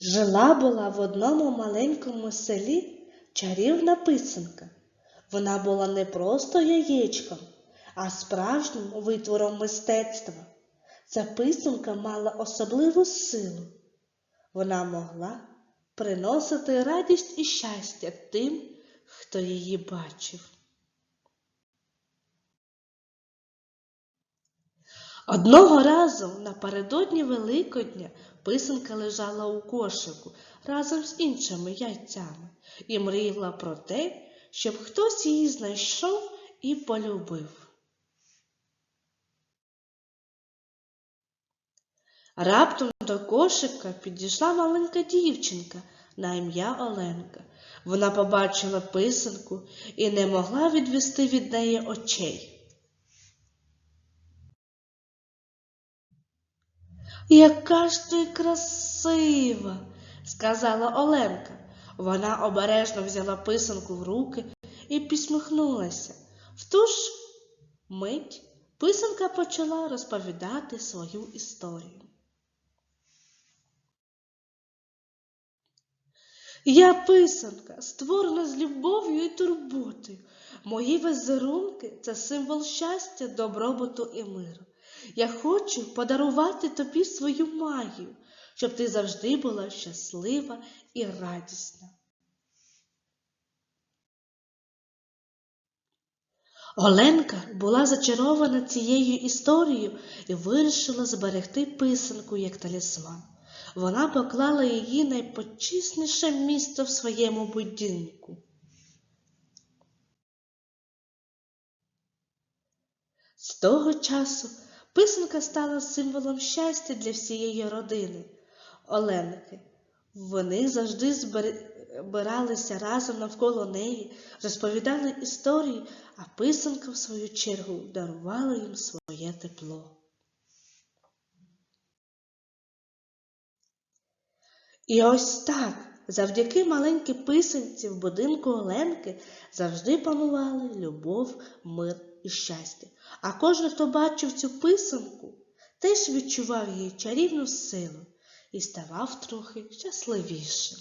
Жила була в одному маленькому селі чарівна писанка. Вона була не просто яєчком, а справжнім витвором мистецтва. Ця писанка мала особливу силу. Вона могла приносити радість і щастя тим, хто її бачив. Одного разу напередодні Великодня писанка лежала у кошику разом з іншими яйцями і мріяла про те, щоб хтось її знайшов і полюбив. Раптом до кошика підійшла маленька дівчинка на ім'я Оленка. Вона побачила писанку і не могла відвести від неї очей. Яка ж ти красива, сказала Оленка. Вона обережно взяла писанку в руки і посміхнулася. В ту ж мить писанка почала розповідати свою історію. Я писанка, створена з любов'ю і турботою. Мої візерунки це символ щастя, добробуту і миру. Я хочу подарувати тобі свою магію, щоб ти завжди була щаслива і радісна. Оленка була зачарована цією історією і вирішила зберегти писанку як талісман. Вона поклала її найпочисніше місце в своєму будинку. З того часу писанка стала символом щастя для всієї родини Оленки. Вони завжди збиралися разом навколо неї, розповідали історії, а писанка, в свою чергу, дарувала їм своє тепло. І ось так, завдяки маленькій писанці в будинку Оленки завжди панували любов, мир і щастя. А кожен, хто бачив цю писанку, теж відчував її чарівну силу і ставав трохи щасливішим.